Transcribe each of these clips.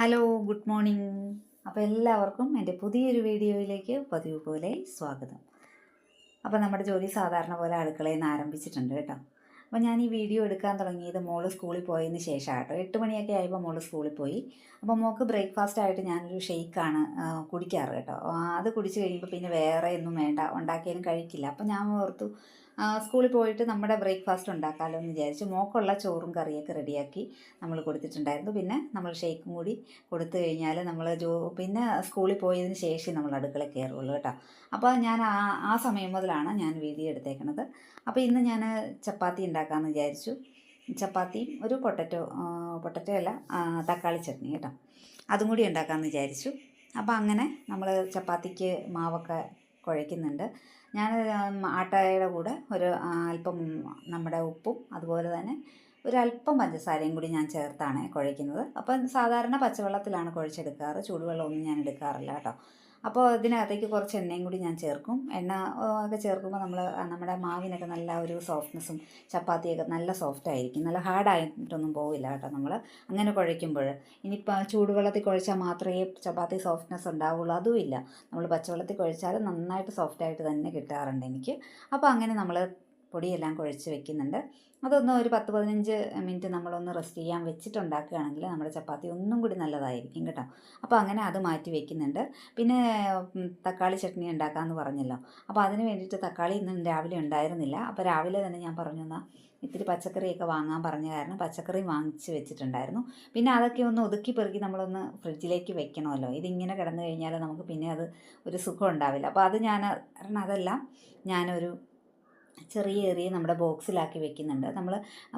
Hello good morning. അപ്പോൾ എല്ലാവർക്കും എന്റെ പുതിയൊരു വീഡിയോയിലേക്ക് പതിവ് പോലെ സ്വാഗതം. അപ്പോൾ നമ്മുടെ ജോലി സാധാരണ പോലെ അടുക്കളയിൽ നിന്ന് ആരംഭിച്ചിട്ടുണ്ട് കേട്ടോ. അപ്പോൾ ഞാൻ ഈ വീഡിയോ എടുക്കാൻ തുടങ്ങിയത് മോൾ സ്കൂളിൽ പോയതിന് ശേഷം കേട്ടോ. എട്ട് മണിയൊക്കെ ആയപ്പോൾ മോൾ സ്കൂളിൽ പോയി. അപ്പോൾ മോൾക്ക് ബ്രേക്ക്ഫാസ്റ്റ് ആയിട്ട് ഞാനൊരു ഷെയ്ക്കാണ് കുടിക്കാറ് കേട്ടോ. അത് കുടിച്ച് കഴിയുമ്പോൾ പിന്നെ വേറെ ഒന്നും വേണ്ട. ഉണ്ടാക്കിയാലും കഴിക്കില്ല. അപ്പോൾ ഞാൻ ഓർത്തു സ്കൂളിൽ പോയിട്ട് നമ്മുടെ ബ്രേക്ക്ഫാസ്റ്റ് ഉണ്ടാക്കാമല്ലോ എന്ന് വിചാരിച്ച് മോക്കുള്ള ചോറും കറിയൊക്കെ റെഡിയാക്കി നമ്മൾ കൊടുത്തിട്ടുണ്ടായിരുന്നു. പിന്നെ നമ്മൾ ഷേക്കും കൂടി കൊടുത്തു കഴിഞ്ഞാൽ നമ്മൾ ജോ പിന്നെ സ്കൂളിൽ പോയതിന് ശേഷം നമ്മൾ അടുക്കള കയറുള്ളൂ കേട്ടോ. അപ്പോൾ ഞാൻ ആ ആ സമയം മുതലാണ് ഞാൻ വീഡിയോ എടുത്തേക്കണത്. അപ്പോൾ ഇന്ന് ഞാൻ ചപ്പാത്തി ഉണ്ടാക്കാമെന്ന് വിചാരിച്ചു. ചപ്പാത്തിയും ഒരു പൊട്ടറ്റോ പൊട്ടറ്റോ അല്ല തക്കാളി ചട്നി കേട്ടോ. അതും കൂടി ഉണ്ടാക്കാമെന്ന് വിചാരിച്ചു. അപ്പോൾ അങ്ങനെ നമ്മൾ ചപ്പാത്തിക്ക് മാവൊക്കെ കുഴയ്ക്കുന്നുണ്ട്. ഞാൻ ആട്ടയുടെ കൂടെ ഒരു അല്പം നമ്മുടെ ഉപ്പും അതുപോലെ തന്നെ ഒരല്പം പഞ്ചസാരയും കൂടി ഞാൻ ചേർത്താണ് കുഴയ്ക്കുന്നത്. അപ്പം സാധാരണ പച്ചവെള്ളത്തിലാണ് കുഴച്ചെടുക്കാറ്. ചൂടുവെള്ളമൊന്നും ഞാൻ എടുക്കാറില്ല കേട്ടോ. അപ്പോൾ ഇതിനകത്തേക്ക് കുറച്ച് എണ്ണയും കൂടി ഞാൻ ചേർക്കും. എണ്ണ ഒക്കെ ചേർക്കുമ്പോൾ നമ്മൾ നമ്മുടെ മാവിനൊക്കെ നല്ല ഒരു സോഫ്റ്റ്നെസ്സും ചപ്പാത്തിയൊക്കെ നല്ല സോഫ്റ്റ് ആയിരിക്കും. നല്ല ഹാർഡായിട്ടൊന്നും പോവില്ല കേട്ടോ നമ്മൾ അങ്ങനെ കുഴയ്ക്കുമ്പോൾ ഇനിയിപ്പോൾ ചൂടുവെള്ളത്തിൽ കുഴച്ചാൽ മാത്രമേ ചപ്പാത്തി സോഫ്റ്റ്നെസ് ഉണ്ടാവുള്ളൂ. അതുമില്ല നമ്മൾ പച്ചവെള്ളത്തിൽ കുഴച്ചാൽ നന്നായിട്ട് സോഫ്റ്റായിട്ട് തന്നെ കിട്ടാറുണ്ട് എനിക്ക്. അപ്പോൾ അങ്ങനെ നമ്മൾ പൊടിയെല്ലാം കുഴച്ച് വെക്കുന്നുണ്ട്. അതൊന്ന് ഒരു പത്ത് പതിനഞ്ച് മിനിറ്റ് നമ്മളൊന്ന് റെസ്റ്റ് ചെയ്യാൻ വെച്ചിട്ടുണ്ടാക്കുകയാണെങ്കിൽ നമ്മുടെ ചപ്പാത്തി ഒന്നും കൂടി നല്ലതായിരിക്കും കേട്ടോ. അപ്പോൾ അങ്ങനെ അത് മാറ്റി വെക്കുന്നുണ്ട്. പിന്നെ തക്കാളി ചട്നി ഉണ്ടാക്കാമെന്ന് പറഞ്ഞല്ലോ. അപ്പോൾ അതിന് വേണ്ടിയിട്ട് തക്കാളി ഇന്നും രാവിലെ ഉണ്ടായിരുന്നില്ല. അപ്പോൾ രാവിലെ തന്നെ ഞാൻ പറഞ്ഞു എന്നാൽ ഇത്തിരി പച്ചക്കറിയൊക്കെ വാങ്ങാൻ പറഞ്ഞ കാരണം പച്ചക്കറി വാങ്ങിച്ച് വെച്ചിട്ടുണ്ടായിരുന്നു. പിന്നെ അതൊക്കെ ഒന്ന് ഒതുക്കി പെറുക്കി നമ്മളൊന്ന് ഫ്രിഡ്ജിലേക്ക് വെക്കണമല്ലോ. ഇതിങ്ങനെ കിടന്നു കഴിഞ്ഞാൽ നമുക്ക് പിന്നെ അത് ഒരു സുഖം ഉണ്ടാവില്ല. അപ്പോൾ അത് ഞാൻ കാരണം അതെല്ലാം ഞാനൊരു ചെറിയ ചെറിയ നമ്മുടെ ബോക്സിലാക്കി വെക്കുന്നുണ്ട്. നമ്മൾ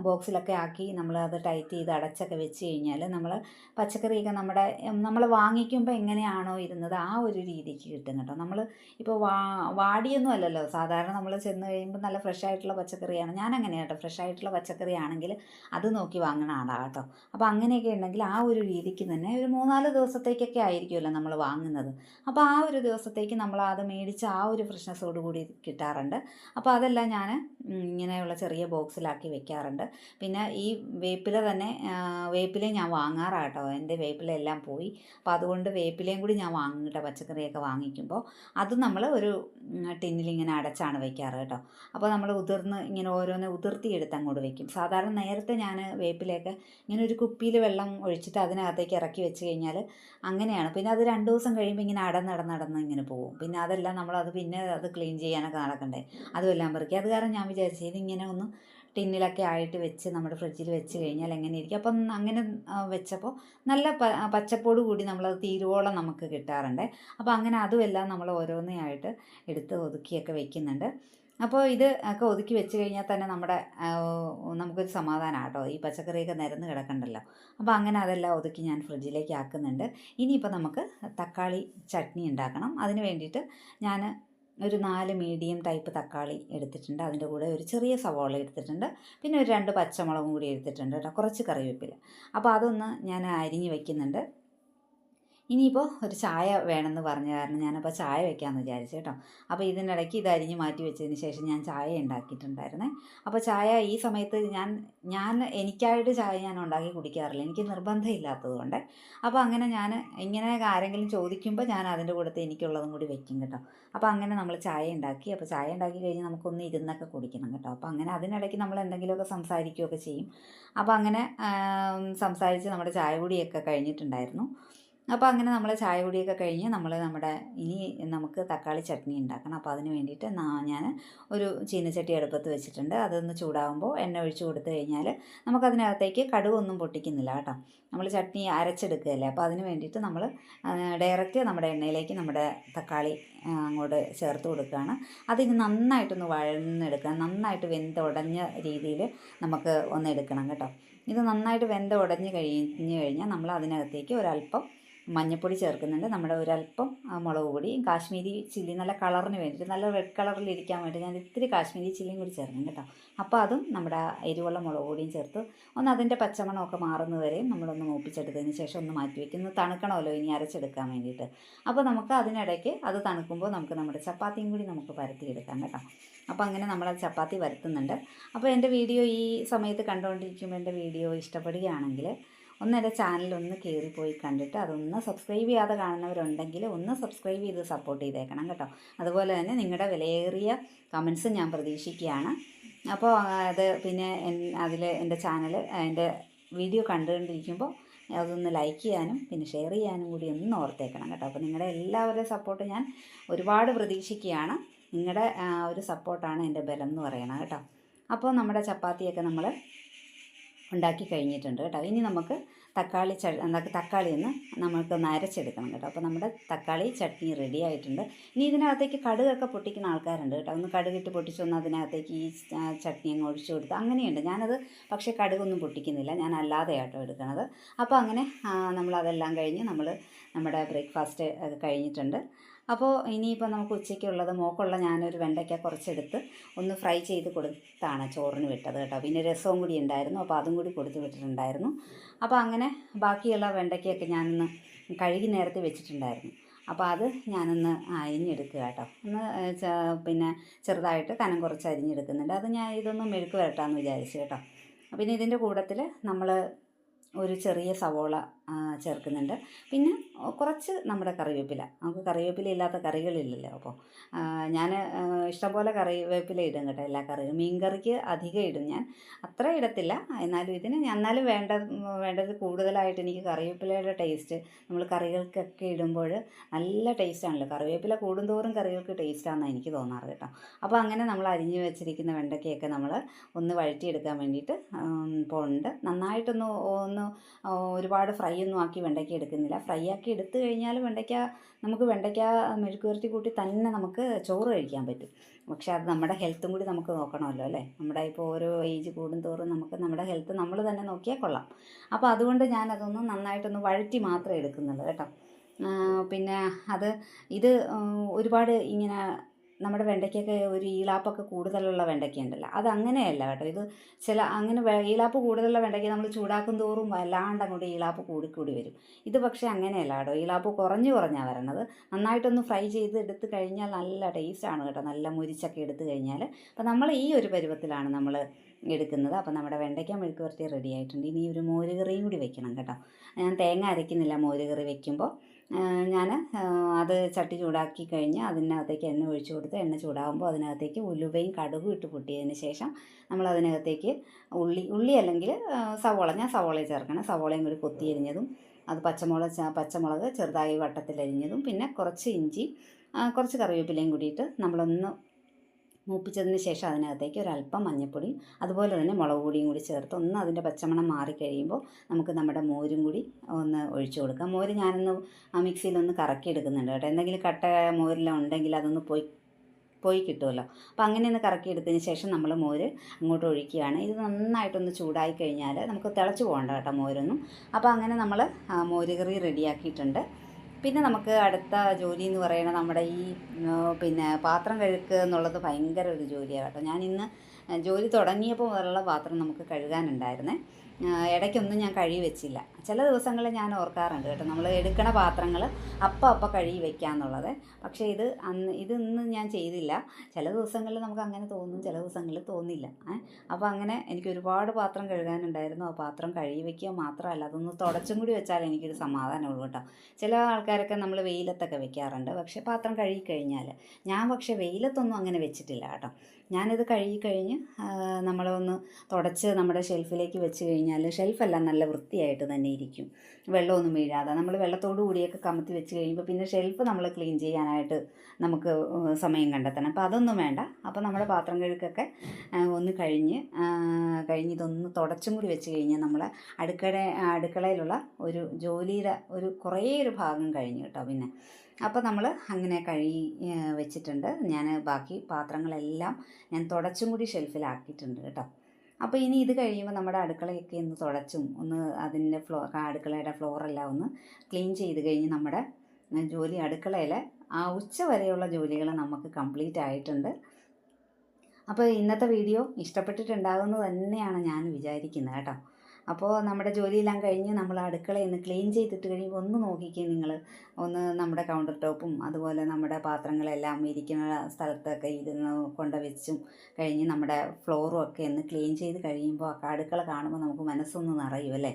ബോക്സിലൊക്കെ ആക്കി നമ്മൾ അത് ടൈറ്റ് ചെയ്ത് അടച്ചൊക്കെ വെച്ച് കഴിഞ്ഞാൽ നമ്മൾ പച്ചക്കറിയൊക്കെ നമ്മുടെ നമ്മൾ വാങ്ങിക്കുമ്പോൾ എങ്ങനെയാണോ ഇരുന്നത് ആ ഒരു രീതിക്ക് കിട്ടും കേട്ടോ. നമ്മൾ ഇപ്പോൾ വാ വാടിയൊന്നും അല്ലല്ലോ. സാധാരണ നമ്മൾ ചെന്ന് കഴിയുമ്പോൾ നല്ല ഫ്രഷ് ആയിട്ടുള്ള പച്ചക്കറിയാണ്. ഞാൻ അങ്ങനെയാണ് കേട്ടോ. ഫ്രഷ് ആയിട്ടുള്ള പച്ചക്കറി ആണെങ്കിൽ അത് നോക്കി വാങ്ങണ ആളാണ് കേട്ടോ. അപ്പോൾ അങ്ങനെയൊക്കെ ഉണ്ടെങ്കിൽ ആ ഒരു രീതിക്ക് തന്നെ ഒരു മൂന്നാൽ ദിവസത്തേക്കൊക്കെ ആയിരിക്കുമല്ലോ നമ്മൾ വാങ്ങുന്നത്. അപ്പോൾ ആ ഒരു ദിവസത്തേക്ക് നമ്മൾ അത് മേടിച്ച് ആ ഒരു ഫ്രഷ്നെസ്സോട് കൂടി കിട്ടാറുണ്ട്. അപ്പോൾ അതെല്ലാം ഞാൻ ഇങ്ങനെയുള്ള ചെറിയ ബോക്സിലാക്കി വെക്കാറുണ്ട്. പിന്നെ ഈ വേപ്പില തന്നെ വേപ്പില ഞാൻ വാങ്ങാറാട്ടോ. എന്റെ വേപ്പില എല്ലാം പോയി. അപ്പോൾ അതുകൊണ്ട് വേപ്പിലയും കൂടി ഞാൻ വാങ്ങും കേട്ടോ പച്ചക്കറിയൊക്കെ വാങ്ങിക്കുമ്പോൾ. അത് നമ്മൾ ഒരു ഇങ്ങനെ അടച്ചാണ് വയ്ക്കാറ് കേട്ടോ. അപ്പോൾ നമ്മൾ ഉതിർന്ന് ഇങ്ങനെ ഓരോന്ന് ഉതിർത്തിയെടുത്ത് അങ്ങോട്ട് വയ്ക്കും സാധാരണ നേരത്തെ ഞാൻ വേപ്പിലേക്ക് ഇങ്ങനെ ഒരു കുപ്പിയിൽ വെള്ളം ഒഴിച്ചിട്ട് അതിനകത്തേക്ക് ഇറക്കി വെച്ച് കഴിഞ്ഞാൽ അങ്ങനെയാണ്. പിന്നെ അത് രണ്ട് ദിവസം കഴിയുമ്പോൾ ഇങ്ങനെ അടന്നടന്നടന്ന് ഇങ്ങനെ പോകും. പിന്നെ അതെല്ലാം നമ്മളത് പിന്നെ അത് ക്ലീൻ ചെയ്യാനൊക്കെ നടക്കണ്ടേ? അതുമെല്ലാം പെറുക്കി. അത് കാരണം ഞാൻ വിചാരിച്ചു ഇതിങ്ങനെ ഒന്ന് ടിന്നിലൊക്കെ ആയിട്ട് വെച്ച് നമ്മുടെ ഫ്രിഡ്ജിൽ വെച്ച് കഴിഞ്ഞാൽ എങ്ങനെ ഇരിക്കും അപ്പം അങ്ങനെ വെച്ചപ്പോൾ നല്ല പച്ചപ്പോട് കൂടി നമ്മളത് തീരുവോളം നമുക്ക് കിട്ടാറുണ്ട്. അപ്പോൾ അങ്ങനെ അതുമെല്ലാം നമ്മൾ ഓരോന്നായിട്ട് എടുത്ത് ഒതുക്കിയൊക്കെ വെക്കുന്നുണ്ട്. അപ്പോൾ ഇത് ഒക്കെ ഒതുക്കി വെച്ച് കഴിഞ്ഞാൽ തന്നെ നമ്മുടെ നമുക്കൊരു സമാധാനം കേട്ടോ ഈ പച്ചക്കറിയൊക്കെ നിരന്ന് കിടക്കണ്ടല്ലോ. അപ്പോൾ അങ്ങനെ അതെല്ലാം ഒതുക്കി ഞാൻ ഫ്രിഡ്ജിലേക്ക് ആക്കുന്നുണ്ട്. ഇനിയിപ്പോൾ നമുക്ക് തക്കാളി ചട്നി ഉണ്ടാക്കണം. അതിന് വേണ്ടിയിട്ട് ഞാൻ ഒരു നാല് മീഡിയം ടൈപ്പ് തക്കാളി എടുത്തിട്ടുണ്ട്. അതിന്റെ കൂടെ ഒരു ചെറിയ സവോള എടുത്തിട്ടുണ്ട്. പിന്നെ ഒരു രണ്ട് പച്ചമുളകും കൂടി എടുത്തിട്ടുണ്ട് കേട്ടോ. കുറച്ച് കറിവേപ്പില. അപ്പോൾ അതൊന്ന് ഞാൻ അരിഞ്ഞ് വെക്കുന്നുണ്ട്. ഇനിയിപ്പോൾ ഒരു ചായ വേണമെന്ന് പറഞ്ഞ കാരണം ഞാനപ്പോൾ ചായ വെക്കാമെന്ന് വിചാരിച്ചു കേട്ടോ. അപ്പോൾ ഇതിനിടയ്ക്ക് ഇത് അരിഞ്ഞ് മാറ്റി വെച്ചതിന് ശേഷം ഞാൻ ചായ ഉണ്ടാക്കിയിട്ടുണ്ടായിരുന്നേ. അപ്പോൾ ചായ ഈ സമയത്ത് ഞാൻ ഞാൻ എനിക്കായിട്ട് ചായ ഞാൻ ഉണ്ടാക്കി കുടിക്കാറില്ല. എനിക്ക് നിർബന്ധം ഇല്ലാത്തതുകൊണ്ട് അപ്പോൾ അങ്ങനെ ഞാൻ ഇങ്ങനെ ആരെങ്കിലും ചോദിക്കുമ്പോൾ ഞാൻ അതിന്റെ കൂടത്ത് എനിക്കുള്ളതും കൂടി വെക്കും കേട്ടോ. അപ്പോൾ അങ്ങനെ നമ്മൾ ചായ ഉണ്ടാക്കി അപ്പോൾ ചായ ഉണ്ടാക്കി കഴിഞ്ഞ് നമുക്കൊന്ന് ഇരുന്നൊക്കെ കുടിക്കണം കേട്ടോ. അപ്പോൾ അങ്ങനെ അതിനിടയ്ക്ക് നമ്മൾ എന്തെങ്കിലുമൊക്കെ സംസാരിക്കുകയൊക്കെ ചെയ്യും. അപ്പോൾ അങ്ങനെ സംസാരിച്ച് നമ്മുടെ ചായ കുടിയൊക്കെ കഴിഞ്ഞിട്ടുണ്ടായിരുന്നു. അപ്പോൾ അങ്ങനെ നമ്മൾ ചായ കുടിയൊക്കെ കഴിഞ്ഞ് നമ്മൾ നമ്മുടെ ഇനി നമുക്ക് തക്കാളി ചട്നി ഉണ്ടാക്കണം അപ്പോൾ അതിന് വേണ്ടിയിട്ട് ഞാൻ ഒരു ചീനച്ചട്ടി അടുപ്പത്ത് വെച്ചിട്ടുണ്ട്. അതൊന്ന് ചൂടാകുമ്പോൾ എണ്ണ ഒഴിച്ച് കൊടുത്തു കഴിഞ്ഞാൽ നമുക്കതിനകത്തേക്ക് കടുകൊന്നും പൊട്ടിക്കുന്നില്ല കേട്ടോ. നമ്മൾ ചട്നി അരച്ചെടുക്കുകയല്ലേ അപ്പോൾ അതിന് വേണ്ടിയിട്ട് നമ്മൾ ഡയറക്റ്റ് നമ്മുടെ എണ്ണയിലേക്ക് നമ്മുടെ തക്കാളി അങ്ങോട്ട് ചേർത്ത് കൊടുക്കുകയാണ് അതിന് നന്നായിട്ടൊന്ന് വഴന്നെടുക്കുക നന്നായിട്ട് വെന്തുടഞ്ഞ രീതിയിൽ നമുക്ക് ഒന്ന് എടുക്കണം കേട്ടോ. ഇത് നന്നായിട്ട് വെന്ത് ഉടഞ്ഞ് കഴിഞ്ഞ് കഴിഞ്ഞാൽ നമ്മൾ അതിനകത്തേക്ക് ഒരല്പം മഞ്ഞൾപ്പൊടി ചേർക്കുന്നുണ്ട്. നമ്മുടെ ഒരല്പം മുളക് പൊടി കാശ്മീരി ചില്ലി നല്ല കളറിന് വേണ്ടിയിട്ട് നല്ല റെഡ് കളറിൽ ഇരിക്കാൻ വേണ്ടി ഞാൻ ഇത്തിരി കാശ്മീരി ചില്ലിയും കൂടി ചേർക്കും കേട്ടോ. അപ്പോൾ അതും നമ്മുടെ എരിവുള്ള മുളക് പൊടിയും ചേർത്ത് ഒന്ന് അതിന്റെ പച്ചമണമൊക്കെ മാറുന്നവരെയും നമ്മളൊന്ന് മൂപ്പിച്ചെടുത്തതിന് ശേഷം ഒന്ന് മാറ്റി വയ്ക്കും ഒന്ന് തണുക്കണമല്ലോ ഇനി അരച്ചെടുക്കാൻ വേണ്ടിയിട്ട്. അപ്പോൾ നമുക്ക് അതിനിടയ്ക്ക് അത് തണുക്കുമ്പോൾ നമുക്ക് നമ്മുടെ ചപ്പാത്തിയും കൂടി നമുക്ക് പരത്തിയെടുക്കാം കേട്ടോ. അപ്പോൾ അങ്ങനെ നമ്മൾ ചപ്പാത്തി വരുത്തുന്നുണ്ട് അപ്പോൾ എന്റെ വീഡിയോ ഈ സമയത്ത് കണ്ടുകൊണ്ടിരിക്കുമ്പോൾ എന്റെ വീഡിയോ ഇഷ്ടപ്പെടുകയാണെങ്കിൽ ഒന്ന് എന്റെ ചാനൽ ഒന്ന് കയറി പോയി കണ്ടിട്ട് അതൊന്ന് സബ്സ്ക്രൈബ് ചെയ്യാതെ കാണുന്നവരുണ്ടെങ്കിൽ ഒന്ന് സബ്സ്ക്രൈബ് ചെയ്ത് സപ്പോർട്ട് ചെയ്തേക്കണം കേട്ടോ. അതുപോലെ തന്നെ നിങ്ങളുടെ വിലയേറിയ കമൻസും ഞാൻ പ്രതീക്ഷിക്കുകയാണ്. അപ്പോൾ അത് പിന്നെ അതിൽ എന്റെ ചാനൽ എന്റെ വീഡിയോ കണ്ടുകൊണ്ടിരിക്കുമ്പോൾ അതൊന്ന് ലൈക്ക് ചെയ്യാനും പിന്നെ ഷെയർ ചെയ്യാനും കൂടി ഒന്ന് ഓർത്തേക്കണം കേട്ടോ. അപ്പോൾ നിങ്ങളുടെ എല്ലാവരുടെയും സപ്പോർട്ട് ഞാൻ ഒരുപാട് പ്രതീക്ഷിക്കുകയാണ്. നിങ്ങളുടെ ഒരു സപ്പോർട്ടാണ് എന്റെ ബലം എന്ന് പറയണം കേട്ടോ. അപ്പോൾ നമ്മുടെ ചപ്പാത്തിയൊക്കെ നമ്മൾ ഉണ്ടാക്കി കഴിഞ്ഞിട്ടുണ്ട് കേട്ടോ. ഇനി നമുക്ക് തക്കാളി ച എന്താക്കി തക്കാളി ഒന്ന് നമുക്ക് നരച്ചെടുക്കണം കേട്ടോ. അപ്പോൾ നമ്മുടെ തക്കാളി ചട്നി റെഡി ആയിട്ടുണ്ട്. ഇനി ഇതിനകത്തേക്ക് കടുകൊക്കെ പൊട്ടിക്കുന്ന ആൾക്കാരുണ്ട് കേട്ടോ. ഒന്ന് കടുകിട്ട് പൊട്ടിച്ചൊന്ന് അതിനകത്തേക്ക് ഈ ചട്നി അങ്ങ് ഒഴിച്ചു കൊടുത്ത് അങ്ങനെയുണ്ട്. ഞാനത് പക്ഷേ കടുകൊന്നും പൊട്ടിക്കുന്നില്ല. ഞാൻ അല്ലാതെ ആട്ടോ എടുക്കണത്. അപ്പോൾ അങ്ങനെ നമ്മളതെല്ലാം കഴിഞ്ഞ് നമ്മൾ നമ്മുടെ ബ്രേക്ക്ഫാസ്റ്റ് കഴിഞ്ഞിട്ടുണ്ട്. അപ്പോൾ ഇനിയിപ്പോൾ നമുക്ക് ഉച്ചയ്ക്കുള്ളത് മോക്കുള്ള ഞാനൊരു വെണ്ടയ്ക്ക കുറച്ചെടുത്ത് ഒന്ന് ഫ്രൈ ചെയ്ത് കൊടുത്താണ് ചോറിന് വിട്ടത് കേട്ടോ. പിന്നെ രസവും കൂടി ഉണ്ടായിരുന്നു. അപ്പോൾ അതും കൂടി കൊടുത്ത് വിട്ടിട്ടുണ്ടായിരുന്നു. അപ്പോൾ അങ്ങനെ ബാക്കിയുള്ള വെണ്ടയ്ക്കയൊക്കെ ഞാനൊന്ന് കഴുകി നേരത്തെ വെച്ചിട്ടുണ്ടായിരുന്നു. അപ്പോൾ അത് ഞാനൊന്ന് അരിഞ്ഞെടുക്കുക കേട്ടോ. ഒന്ന് പിന്നെ ചെറുതായിട്ട് കനം കുറച്ച് അരിഞ്ഞെടുക്കുന്നുണ്ട്. അത് ഞാൻ ഇതൊന്ന് മെഴുക്ക് വരട്ടാമെന്ന് വിചാരിച്ചു കേട്ടോ. പിന്നെ ഇതിന്റെ കൂട്ടത്തിൽ നമ്മൾ ഒരു ചെറിയ സവോള ചേർക്കുന്നുണ്ട്. പിന്നെ കുറച്ച് നമ്മുടെ കറിവേപ്പില. നമുക്ക് കറിവേപ്പില ഇല്ലാത്ത കറികളില്ലല്ലോ അപ്പോൾ ഞാൻ ഇഷ്ടംപോലെ കറിവേപ്പില ഇടും കേട്ടോ എല്ലാ കറിയും മീൻ കറിക്ക് അധികം ഇടും ഞാൻ. അത്ര ഇടത്തില്ല. എന്നാലും ഇതിന് എന്നാലും വേണ്ട വേണ്ടത് കൂടുതലായിട്ട് എനിക്ക് കറിവേപ്പിലയുടെ ടേസ്റ്റ് നമ്മൾ കറികൾക്കൊക്കെ ഇടുമ്പോൾ നല്ല ടേസ്റ്റാണല്ലോ കറിവേപ്പില കൂടുന്തോറും കറികൾക്ക് ടേസ്റ്റാണെന്ന് എനിക്ക് തോന്നാറ് കേട്ടോ. അപ്പോൾ അങ്ങനെ നമ്മൾ അരിഞ്ഞു വെച്ചിരിക്കുന്ന വെണ്ടയ്ക്കയൊക്കെ നമ്മൾ ഒന്ന് വഴറ്റിയെടുക്കാൻ വേണ്ടിയിട്ട് പോകുന്നുണ്ട് നന്നായിട്ടൊന്ന് ഒന്ന് ഒരുപാട് ഫ്രൈ ഒന്നും ആക്കി വെണ്ടയ്ക്ക എടുക്കുന്നില്ല. ഫ്രൈ ആക്കി എടുത്തു കഴിഞ്ഞാൽ വെണ്ടയ്ക്ക നമുക്ക് വെണ്ടയ്ക്ക മെഴുക്ക് പുരട്ടി കൂട്ടി തന്നെ നമുക്ക് ചോറ് കഴിക്കാൻ പറ്റും. പക്ഷേ അത് നമ്മുടെ ഹെൽത്തും കൂടി നമുക്ക് നോക്കണമല്ലോ അല്ലേ? നമ്മുടെ ഇപ്പോൾ ഓരോ ഏജ് കൂടുന്തോറും നമുക്ക് നമ്മുടെ ഹെൽത്ത് നമ്മൾ തന്നെ നോക്കിയാൽ കൊള്ളാം. അപ്പോൾ അതുകൊണ്ട് ഞാൻ അതൊന്ന് നന്നായിട്ടൊന്ന് വഴറ്റി മാത്രമേ എടുക്കുന്നുള്ളൂ കേട്ടോ. പിന്നെ അത് ഇത് ഒരുപാട് ഇങ്ങനെ നമ്മുടെ വെണ്ടയ്ക്കൊക്കെ ഒരു ഈളാപ്പൊക്കെ കൂടുതലുള്ള വെണ്ടയ്ക്ക ഉണ്ടല്ലോ. അത് അങ്ങനെയല്ല കേട്ടോ. ഇത് ചില അങ്ങനെ ഈളാപ്പ് കൂടുതലുള്ള വെണ്ടയ്ക്ക നമ്മൾ ചൂടാക്കും തോറും വല്ലാണ്ട് അങ്ങോട്ട് ഈളാപ്പ് കൂടിക്കൂടി വരും. ഇത് പക്ഷേ അങ്ങനെയല്ല കേട്ടോ. ഈളാപ്പ് കുറഞ്ഞു കുറഞ്ഞാണ് വരണത്. നന്നായിട്ടൊന്ന് ഫ്രൈ ചെയ്ത് എടുത്ത് കഴിഞ്ഞാൽ നല്ല ടേസ്റ്റാണ് കേട്ടോ. നല്ല മുരിച്ചൊക്കെ എടുത്തു കഴിഞ്ഞാൽ അപ്പോൾ നമ്മൾ ഈ ഒരു പരുവത്തിലാണ് നമ്മൾ എടുക്കുന്നത്. അപ്പോൾ നമ്മുടെ വെണ്ടയ്ക്ക മെഴുക്ക് വരട്ടി റെഡി ആയിട്ടുണ്ട്. ഇനി ഒരു മോരുകറിയും കൂടി വെക്കണം കേട്ടോ. ഞാൻ തേങ്ങ അരയ്ക്കുന്നില്ല മോരുകറി വെക്കുമ്പോൾ. ഞാൻ അത് ചട്ടി ചൂടാക്കി കഴിഞ്ഞ് അതിനകത്തേക്ക് എണ്ണ ഒഴിച്ചു കൊടുത്ത് എണ്ണ ചൂടാകുമ്പോൾ അതിനകത്തേക്ക് ഉലുവയും കടുകും ഇട്ട് പൊട്ടിയതിന് ശേഷം നമ്മൾ അതിനകത്തേക്ക് ഉള്ളി ഉള്ളി അല്ലെങ്കിൽ സവോള ഞാൻ സവോളയിൽ ചേർക്കണം. സവോളയും കൂടി കൊത്തിയരിഞ്ഞതും അത് പച്ചമുളക് പച്ചമുളക് ചെറുതായി വട്ടത്തിലരിഞ്ഞതും പിന്നെ കുറച്ച് ഇഞ്ചി കുറച്ച് കറിവേപ്പിലയും കൂടിയിട്ട് നമ്മളൊന്ന് മൂപ്പിച്ചതിന് ശേഷം അതിനകത്തേക്ക് ഒരല്പം മഞ്ഞൾപ്പൊടിയും അതുപോലെ തന്നെ മുളക് പൊടിയും കൂടി ചേർത്ത് ഒന്ന് അതിന്റെ പച്ചമണം മാറിക്കഴിയുമ്പോൾ നമുക്ക് നമ്മുടെ മോരും കൂടി ഒന്ന് ഒഴിച്ചു കൊടുക്കാം. മോര് ഞാനൊന്ന് മിക്സിയിലൊന്ന് കറക്കി എടുക്കുന്നുണ്ട് കേട്ടോ. എന്തെങ്കിലും കട്ട മോരെല്ലാം ഉണ്ടെങ്കിൽ അതൊന്ന് പോയി പോയി കിട്ടുമല്ലോ. അപ്പോൾ അങ്ങനെ ഒന്ന് കറക്കി എടുത്തതിന് ശേഷം നമ്മൾ മോര് അങ്ങോട്ട് ഒഴിക്കുകയാണ്. ഇത് നന്നായിട്ടൊന്ന് ചൂടായി കഴിഞ്ഞാൽ നമുക്ക് തിളച്ച് പോകണ്ട കേട്ടോ മോരൊന്നും. അപ്പോൾ അങ്ങനെ നമ്മൾ മോരുകറി റെഡിയാക്കിയിട്ടുണ്ട്. പിന്നെ നമുക്ക് അടുത്ത ജോലി എന്ന് പറയുന്നത് നമ്മുടെ ഈ പിന്നെ പാത്രം കഴുകുക എന്നുള്ളത് ഭയങ്കര ഒരു ജോലിയാണ് കേട്ടോ. ഞാൻ ഇന്ന് ജോലി തുടങ്ങിയപ്പോൾ മുതലുള്ള പാത്രം നമുക്ക് കഴുകാനുണ്ടായിരുന്നേ. ഇടയ്ക്കൊന്നും ഞാൻ കഴുകി വെച്ചില്ല. ചില ദിവസങ്ങളിൽ ഞാൻ ഓർക്കാറുണ്ട് കേട്ടോ. നമ്മൾ എടുക്കണ പാത്രങ്ങൾ അപ്പം അപ്പം കഴുകി വെക്കാന്നുള്ളത്. പക്ഷേ ഇത് അന്ന് ഇതൊന്നും ഞാൻ ചെയ്തില്ല. ചില ദിവസങ്ങളിൽ നമുക്ക് അങ്ങനെ തോന്നും ചില ദിവസങ്ങളിൽ തോന്നില്ല. അപ്പം അപ്പോൾ അങ്ങനെ എനിക്ക് ഒരുപാട് പാത്രം കഴുകാനുണ്ടായിരുന്നു. ആ പാത്രം കഴുകി വെക്കുക മാത്രമല്ല അതൊന്ന് തുടച്ചും കൂടി വെച്ചാൽ എനിക്കൊരു സമാധാനമുള്ളൂ കേട്ടോ. ചില ആൾക്കാരൊക്കെ നമ്മൾ വെയിലത്തൊക്കെ വെക്കാറുണ്ട്. പക്ഷേ പാത്രം കഴുകി കഴിഞ്ഞാൽ ഞാൻ പക്ഷേ വെയിലത്തൊന്നും അങ്ങനെ വെച്ചിട്ടില്ല കേട്ടോ. ഞാനിത് കഴുകി കഴിഞ്ഞ് നമ്മളൊന്ന് തുടച്ച് നമ്മുടെ ഷെൽഫിലേക്ക് വെച്ച് കഴിഞ്ഞാൽ ഷെൽഫെല്ലാം നല്ല വൃത്തിയായിട്ട് തന്നെ ഇരിക്കും. വെള്ളമൊന്നും വീഴാതെ. നമ്മൾ വെള്ളത്തോടു കൂടിയൊക്കെ കമത്തി വെച്ച് കഴിയുമ്പോൾ പിന്നെ ഷെൽഫ് നമ്മൾ ക്ലീൻ ചെയ്യാനായിട്ട് നമുക്ക് സമയം കണ്ടെത്തണം. അപ്പോൾ അതൊന്നും വേണ്ട. അപ്പോൾ നമ്മുടെ പാത്രം കഴുക്കൊക്കെ ഒന്ന് കഴിഞ്ഞ് കഴിഞ്ഞ് ഇതൊന്ന് തുടച്ചും കൂടി വെച്ച് കഴിഞ്ഞാൽ നമ്മൾ അടുക്കള അടുക്കളയിലുള്ള ഒരു ജോലിയുടെ ഒരു കുറേ ഒരു ഭാഗം കഴിഞ്ഞു കേട്ടോ പിന്നെ. അപ്പോൾ നമ്മൾ അങ്ങനെ കഴുകി വെച്ചിട്ടുണ്ട്. ഞാൻ ബാക്കി പാത്രങ്ങളെല്ലാം ഞാൻ തുടച്ചും കൂടി ഷെൽഫിലാക്കിയിട്ടുണ്ട് കേട്ടോ. അപ്പോൾ ഇനി ഇത് കഴിയുമ്പോൾ നമ്മുടെ അടുക്കളയൊക്കെ ഒന്ന് തുടച്ചും ഒന്ന് അതിന്റെ ഫ്ലോ അടുക്കളയുടെ ഫ്ലോറെല്ലാം ഒന്ന് ക്ലീൻ ചെയ്ത് കഴിഞ്ഞ് നമ്മുടെ ജോലി അടുക്കളയിലെ ആ ഉച്ച വരെയുള്ള ജോലികൾ നമുക്ക് കംപ്ലീറ്റ് ആയിട്ടുണ്ട്. അപ്പോൾ ഇന്നത്തെ വീഡിയോ ഇഷ്ടപ്പെട്ടിട്ടുണ്ടാകുമെന്ന് തന്നെയാണ് ഞാൻ വിചാരിക്കുന്നത് കേട്ടോ. അപ്പോൾ നമ്മുടെ ജോലിയെല്ലാം കഴിഞ്ഞ് നമ്മൾ അടുക്കളയിൽ നിന്ന് ക്ലീൻ ചെയ്തിട്ട് കഴിയുമ്പോൾ ഒന്ന് നോക്കിക്കേ നിങ്ങൾ ഒന്ന് നമ്മുടെ കൗണ്ടർ ടോപ്പും അതുപോലെ നമ്മുടെ പാത്രങ്ങളെല്ലാം ഇരിക്കുന്ന സ്ഥലത്തൊക്കെ ഇരുന്ന് കൊണ്ട് വെച്ചും കഴിഞ്ഞ് നമ്മുടെ ഫ്ലോറും ഒക്കെ ഒന്ന് ക്ലീൻ ചെയ്ത് കഴിയുമ്പോൾ അടുക്കള കാണുമ്പോൾ നമുക്ക് മനസ്സൊന്ന് നിറയും അല്ലേ?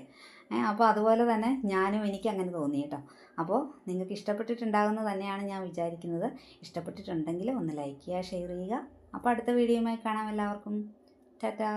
അപ്പോൾ അതുപോലെ തന്നെ ഞാനും എനിക്ക് അങ്ങനെ തോന്നി കേട്ടോ. അപ്പോൾ നിങ്ങൾക്ക് ഇഷ്ടപ്പെട്ടിട്ടുണ്ടാകുമെന്ന് തന്നെയാണ് ഞാൻ വിചാരിക്കുന്നത്. ഇഷ്ടപ്പെട്ടിട്ടുണ്ടെങ്കിൽ ഒന്ന് ലൈക്ക് ചെയ്യുക ഷെയർ ചെയ്യുക. അപ്പോൾ അടുത്ത വീഡിയോയുമായി കാണാം എല്ലാവർക്കും. ടാറ്റാ.